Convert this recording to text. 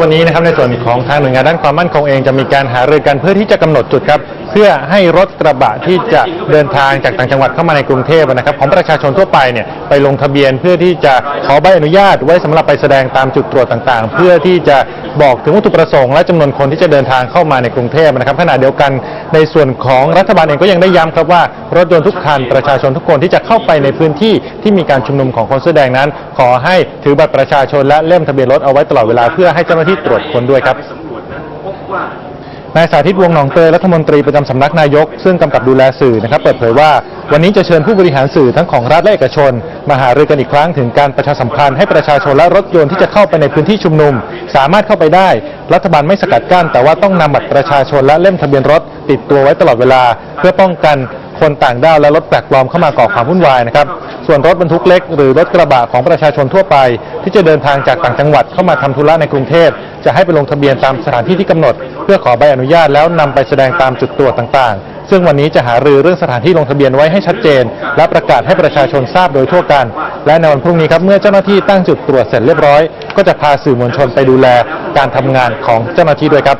วันนี้นะครับในส่วนของทางหน่วยงานด้านความมั่นคงเองจะมีการหารือกันเพื่อที่จะกำหนดจุดครับ เพื่อให้รถกระบะที่จะเดินทางจากต่างจังหวัดเข้ามาในกรุงเทพนะครับ ของประชาชนทั่วไปเนี่ย ไปลงทะเบียน เพื่อที่จะขอใบอนุญาตไว้สำหรับไปแสดงตามจุดตรวจต่างๆ เพื่อที่จะบอกถึงวัตถุประสงค์และจำนวนคนที่จะเดินทางเข้ามาในกรุงเทพนะครับขณะเดียวกันในส่วนของรัฐบาลเองก็ยังได้ย้ำครับว่ารถยนต์ทุกคันประชาชนทุกคนที่จะเข้าไปในพื้นที่ที่มีการชุมนุมของคนเสื้อแดงนั้น ขอให้ถือบัตรประชาชนและเล่มทะเบียนรถเอาไว้ตลอดเวลาเพื่อให้เจ้าหน้าที่ตรวจคนด้วยครับนายสาธิตวงหนองเตยรัฐมนตรีประจำสำนักนายก ซึ่งกำกับดูแลสื่อนะครับ เปิดเผยว่า วันนี้จะเชิญผู้บริหารสื่อทั้งของรัฐและเอกชน มาหารือกันอีกครั้งถึงการประชาสัมพันธ์ให้ประชาชนและรถยนต์ที่จะเข้าไปในพื้นที่ชุมนุม สามารถเข้าไปได้ รัฐบาลไม่สกัดกั้น แต่ว่าต้องนำบัตรประชาชนและเล่มทะเบียนรถติดตัวไว้ตลอดเวลา เพื่อป้องกันคนต่างด้าวและรถแปลกปลอมเข้ามาก่อความวุ่นวายนะครับ ส่วนรถบรรทุกเล็ก หรือรถกระบะของประชาชนทั่วไป ที่จะเดินทางจากต่างจังหวัดเข้ามาทำธุระในกรุงเทพจะให้ไปลงทะเบียนตามสถานที่ที่กำหนด เพื่อขอใบอนุญาตแล้วนำไปแสดงตามจุดตรวจต่างๆ ซึ่งวันนี้จะหารือเรื่องสถานที่ลงทะเบียนไว้ให้ชัดเจน และประกาศให้ประชาชนทราบโดยทั่วกัน และในวันพรุ่งนี้ครับเมื่อเจ้าหน้าที่ตั้งจุดตรวจเสร็จเรียบร้อย ก็จะพาสื่อมวลชนไปดูแลการทำงานของเจ้าหน้าที่ด้วยครับ